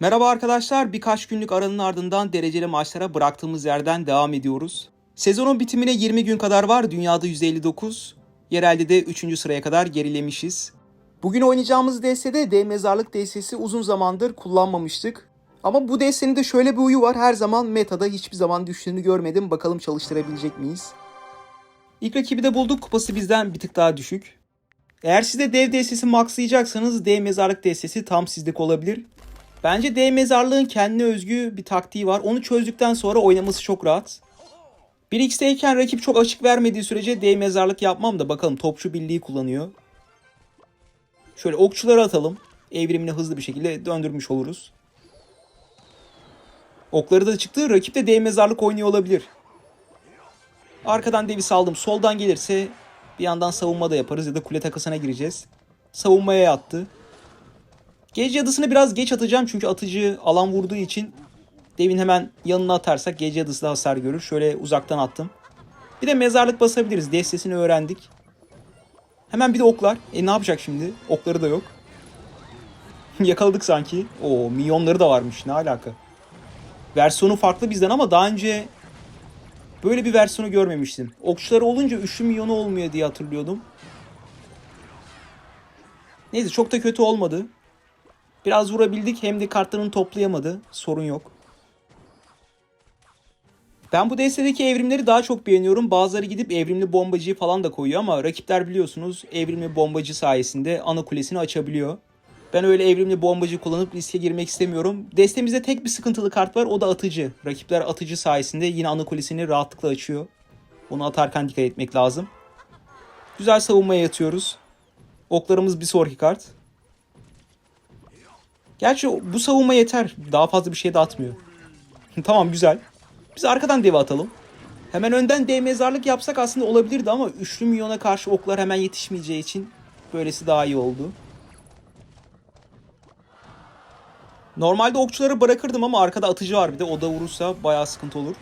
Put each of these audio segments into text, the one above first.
Merhaba arkadaşlar, birkaç günlük aranın ardından dereceli maçlara bıraktığımız yerden devam ediyoruz. Sezonun bitimine 20 gün kadar var, dünyada 159, yerelde de 3. sıraya kadar gerilemişiz. Bugün oynayacağımız DS'de D mezarlık DS'si uzun zamandır kullanmamıştık. Ama bu DS'nin de şöyle bir uyu var, her zaman metada hiçbir zaman düştüğünü görmedim, bakalım çalıştırabilecek miyiz? İlk rakibi de bulduk, kupası bizden bir tık daha düşük. Eğer siz de dev DS'si maxlayacaksanız D mezarlık DS'si tam sizlik olabilir. Bence D mezarlığın kendine özgü bir taktiği var. Onu çözdükten sonra oynaması çok rahat. 1x'teyken rakip çok açık vermediği sürece D mezarlık yapmam da bakalım topçu birliği kullanıyor. Şöyle okçuları atalım. Evrimini hızlı bir şekilde döndürmüş oluruz. Okları da çıktı. Rakip de D mezarlık oynuyor olabilir. Arkadan devi saldım. Soldan gelirse bir yandan savunma da yaparız ya da kule takasına gireceğiz. Savunmaya yattı. Gece adısını biraz geç atacağım çünkü atıcı alan vurduğu için devin hemen yanına atarsak gece adısı da hasar görür. Şöyle uzaktan attım. Bir de mezarlık basabiliriz. Destesini öğrendik. Hemen bir de oklar. E ne yapacak şimdi? Okları da yok. Yakaladık sanki. O milyonları da varmış. Ne alaka? Versiyonu farklı bizden ama daha önce böyle bir versiyonu görmemiştim. Okçuları olunca üçlü milyonu olmuyor diye hatırlıyordum. Neyse çok da kötü olmadı. Biraz vurabildik hem de kartlarını toplayamadı. Sorun yok. Ben bu DS'deki evrimleri daha çok beğeniyorum. Bazıları gidip evrimli bombacıyı falan da koyuyor ama rakipler biliyorsunuz evrimli bombacı sayesinde ana kulesini açabiliyor. Ben öyle evrimli bombacı kullanıp riske girmek istemiyorum. Destemizde tek bir sıkıntılı kart var o da atıcı. Rakipler atıcı sayesinde yine ana kulesini rahatlıkla açıyor. Onu atarken dikkat etmek lazım. Güzel savunmaya yatıyoruz. Oklarımız bir sonraki kart. Gerçi bu savunma yeter. Daha fazla bir şey de atmıyor. tamam güzel. Biz arkadan devi atalım. Hemen önden dev mezarlık yapsak aslında olabilirdi ama üçlü milyona karşı oklar hemen yetişmeyeceği için böylesi daha iyi oldu. Normalde okçuları bırakırdım ama arkada atıcı var bir de. O da vurursa bayağı sıkıntı olur.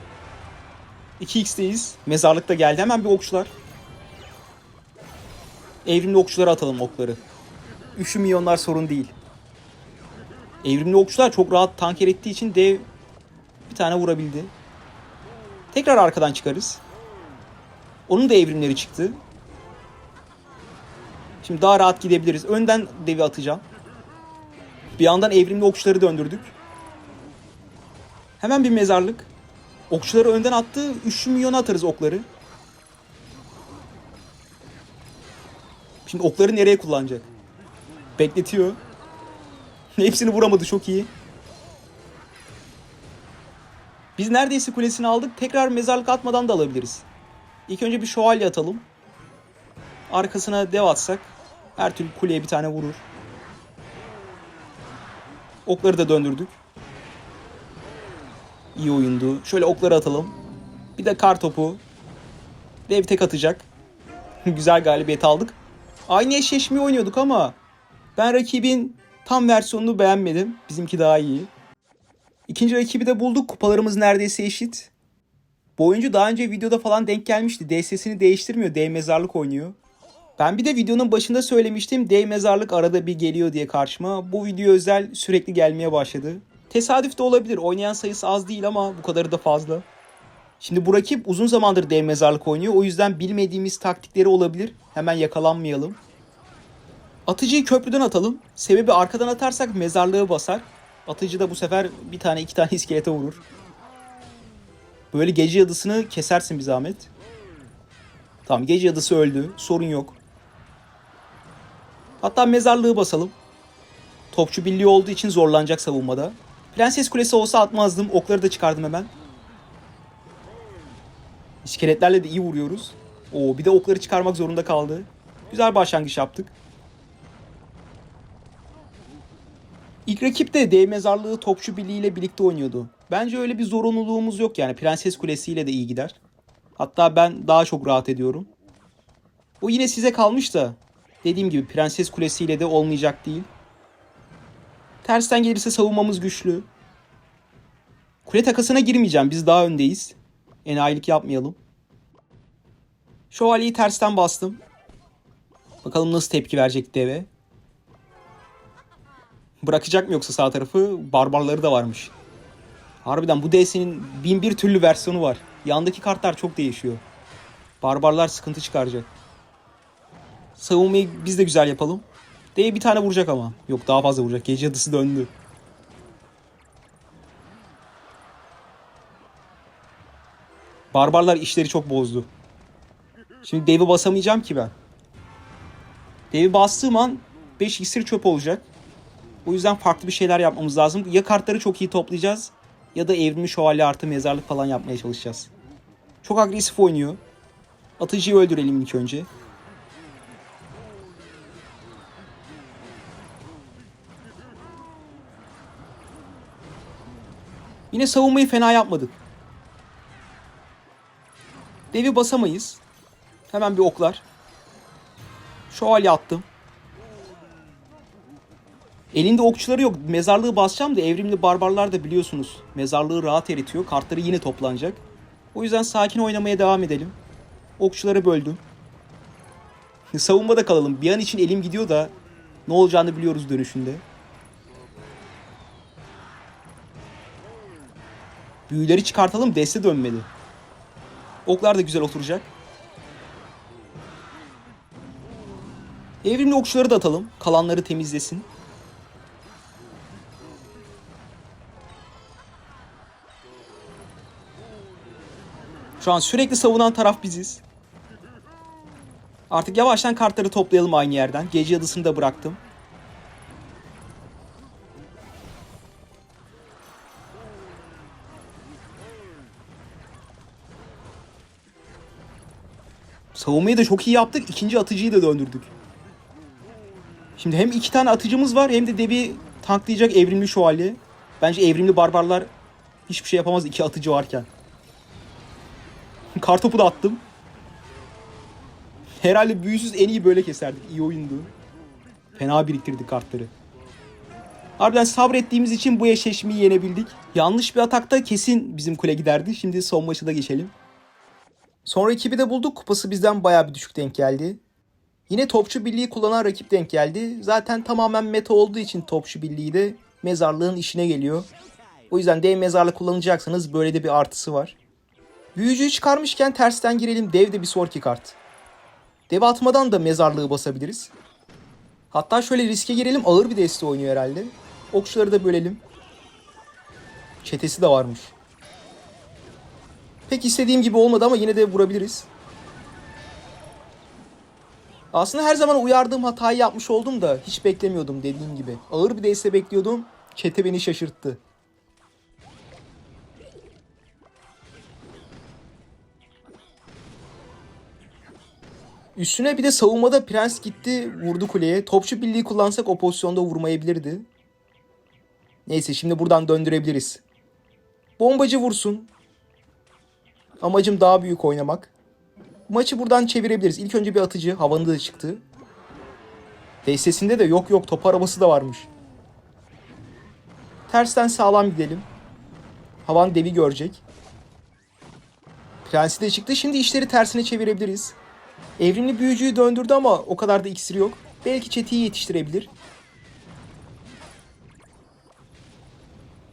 2x'teyiz. Mezarlık da geldi. Hemen bir okçular. Evrimli okçulara atalım okları. Üçlü milyonlar sorun değil. Evrimli okçular çok rahat tanker ettiği için dev bir tane vurabildi. Tekrar arkadan çıkarız. Onun da evrimleri çıktı. Şimdi daha rahat gidebiliriz. Önden devi atacağım. Bir yandan evrimli okçuları döndürdük. Hemen bir mezarlık. Okçuları önden attı. 3 milyona atarız okları. Şimdi okları nereye kullanacak? Bekletiyor. Hepsini vuramadı çok iyi. Biz neredeyse kulesini aldık. Tekrar mezarlık atmadan da alabiliriz. İlk önce bir şövalye atalım. Arkasına dev atsak her türlü kuleye bir tane vurur. Okları da döndürdük. İyi oyundu. Şöyle okları atalım. Bir de kar topu. Dev tek atacak. Güzel galibiyet aldık. Aynı eşleşmeyi oynuyorduk ama ben rakibin tam versiyonunu beğenmedim. Bizimki daha iyi. İkinci rakibi de bulduk. Kupalarımız neredeyse eşit. Bu oyuncu daha önce videoda falan denk gelmişti. DS'sini değiştirmiyor. D mezarlık oynuyor. Ben bir de videonun başında söylemiştim. D mezarlık arada bir geliyor diye karşıma. Bu video özel sürekli gelmeye başladı. Tesadüf de olabilir. Oynayan sayısı az değil ama bu kadarı da fazla. Şimdi bu rakip uzun zamandır dev mezarlık oynuyor. O yüzden bilmediğimiz taktikleri olabilir. Hemen yakalanmayalım. Atıcıyı köprüden atalım. Sebebi arkadan atarsak mezarlığı basar. Atıcı da bu sefer bir tane iki tane iskelete vurur. Böyle gece yadısını kesersin bir zahmet. Tamam gece yadısı öldü. Sorun yok. Hatta mezarlığı basalım. Topçu birliği olduğu için zorlanacak savunmada. Prenses kulesi olsa atmazdım. Okları da çıkardım hemen. İskeletlerle de iyi vuruyoruz. Oo bir de okları çıkarmak zorunda kaldı. Güzel başlangıç yaptık. İlk rakip de dev mezarlığı topçu birliğiyle birlikte oynuyordu. Bence öyle bir zorunluluğumuz yok yani. Prenses kulesiyle de iyi gider. Hatta ben daha çok rahat ediyorum. O yine size kalmış da. Dediğim gibi prenses kulesiyle de olmayacak değil. Tersten gelirse savunmamız güçlü. Kule takasına girmeyeceğim. Biz daha öndeyiz. Enayilik yapmayalım. Şövalyeyi tersten bastım. Bakalım nasıl tepki verecek deve. Bırakacak mı yoksa sağ tarafı? Barbarları da varmış. Harbiden bu DS'nin bin bir türlü versiyonu var. Yandaki kartlar çok değişiyor. Barbarlar sıkıntı çıkaracak. Savunmayı biz de güzel yapalım. D'ye bir tane vuracak ama. Yok daha fazla vuracak. Gece yadısı döndü. Barbarlar işleri çok bozdu. Şimdi devi basamayacağım ki ben. Devi bastığım an 5 iksir çöp olacak. O yüzden farklı bir şeyler yapmamız lazım. Ya kartları çok iyi toplayacağız ya da evrimli şövalye artı mezarlık falan yapmaya çalışacağız. Çok agresif oynuyor. Atıcıyı öldürelim ilk önce. Yine savunmayı fena yapmadık. Devi basamayız. Hemen bir oklar. Şövalye attım. Elinde okçuları yok. Mezarlığı basacağım da evrimli barbarlar da biliyorsunuz. Mezarlığı rahat eritiyor. Kartları yine toplanacak. O yüzden sakin oynamaya devam edelim. Okçuları böldüm. Savunmada kalalım. Bir an için elim gidiyor da ne olacağını biliyoruz dönüşünde. Büyüleri çıkartalım. Deste dönmedi. Oklar da güzel oturacak. Evrimli okçuları da atalım. Kalanları temizlesin. Şu an sürekli savunan taraf biziz. Artık yavaştan kartları toplayalım aynı yerden. Gece yadısını da bıraktım. Savunmayı da çok iyi yaptık. İkinci atıcıyı da döndürdük. Şimdi hem iki tane atıcımız var hem de devi tanklayacak evrimli şövalye. Bence evrimli barbarlar hiçbir şey yapamaz iki atıcı varken. Kartopu da attım. Herhalde büyüsüz en iyi böyle keserdik. İyi oyundu. Fena biriktirdik kartları. Harbiden sabrettiğimiz için bu eşleşmeyi yenebildik. Yanlış bir atakta kesin bizim kule giderdi. Şimdi son maçı da geçelim. Sonra ekibi de bulduk. Kupası bizden bayağı bir düşük denk geldi. Yine topçu birliği kullanan rakip denk geldi. Zaten tamamen meta olduğu için topçu birliği de mezarlığın işine geliyor. O yüzden dev mezarlık kullanacaksanız böyle de bir artısı var. Büyücüyü çıkarmışken tersten girelim. Dev de bir sonraki kart. Dev atmadan da mezarlığı basabiliriz. Hatta şöyle riske girelim. Ağır bir deste oynuyor herhalde. Okçuları da bölelim. Çetesi de varmış. Pek istediğim gibi olmadı ama yine de vurabiliriz. Aslında her zaman uyardığım hatayı yapmış oldum da hiç beklemiyordum dediğim gibi. Ağır bir deste bekliyordum. Çete beni şaşırttı. Üstüne bir de savunmada prens gitti vurdu kuleye. Topçu birliği kullansak o pozisyonda vurmayabilirdi. Neyse şimdi buradan döndürebiliriz. Bombacı vursun. Amacım daha büyük oynamak. Maçı buradan çevirebiliriz. İlk önce bir atıcı. Havanı da çıktı. Destesinde de yok yok top arabası da varmış. Tersten sağlam gidelim. Havan devi görecek. Prensi de çıktı. Şimdi işleri tersine çevirebiliriz. Evrimli büyücüyü döndürdü ama o kadar da iksiri yok. Belki çetiyi yetiştirebilir.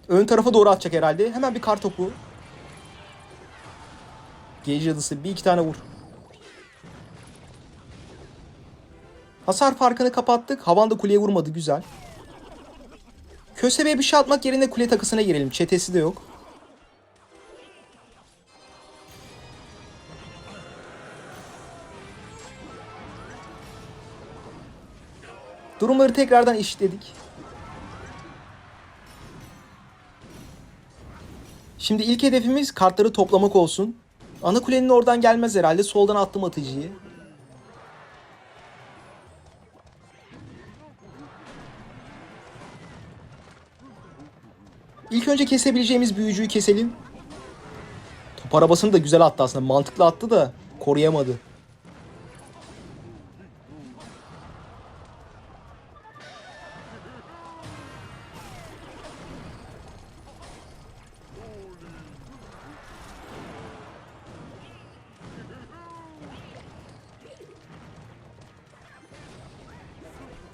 Ön tarafa doğru atacak herhalde. Hemen bir kar topu. Gece cadısı bir iki tane vur. Hasar farkını kapattık. Havanda kuleye vurmadı. Güzel. Kösebe'ye bir şey atmak yerine kule takısına girelim. Çetesi de yok. Durumları tekrardan eşitledik. Şimdi ilk hedefimiz kartları toplamak olsun. Ana kulenin oradan gelmez herhalde. Soldan attım atıcıyı. İlk önce kesebileceğimiz büyücüyü keselim. Top arabasını da güzel attı aslında. Mantıklı attı da koruyamadı.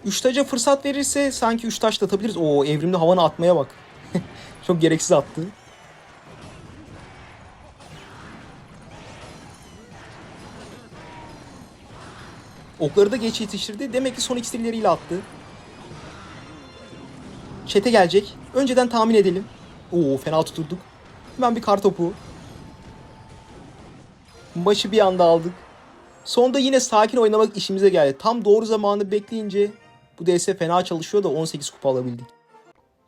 Üç taca fırsat verirse sanki üç taş da atabiliriz. Oo evrimli havanı atmaya bak. Çok gereksiz attı. Okları da geç yetiştirdi. Demek ki son iksirleriyle attı. Çete gelecek. Önceden tahmin edelim. Oo fena tuturduk. Hemen bir kar topu. Maçı bir anda aldık. Sonda yine sakin oynamak işimize geldi. Tam doğru zamanı bekleyince bu DS fena çalışıyor da 18 kupa alabildik.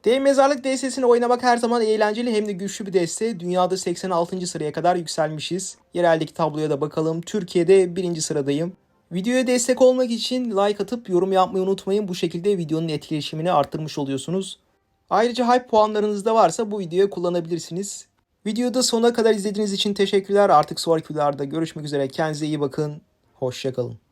Dev Mezarlık DS'sini oynamak her zaman eğlenceli hem de güçlü bir DS. Dünyada 86. sıraya kadar yükselmişiz. Yereldeki tabloya da bakalım. Türkiye'de 1. sıradayım. Videoya destek olmak için like atıp yorum yapmayı unutmayın. Bu şekilde videonun etkileşimini arttırmış oluyorsunuz. Ayrıca hype puanlarınız da varsa bu videoya kullanabilirsiniz. Videoda sonuna kadar izlediğiniz için teşekkürler. Artık sonraki videolarda görüşmek üzere. Kendinize iyi bakın. Hoşçakalın.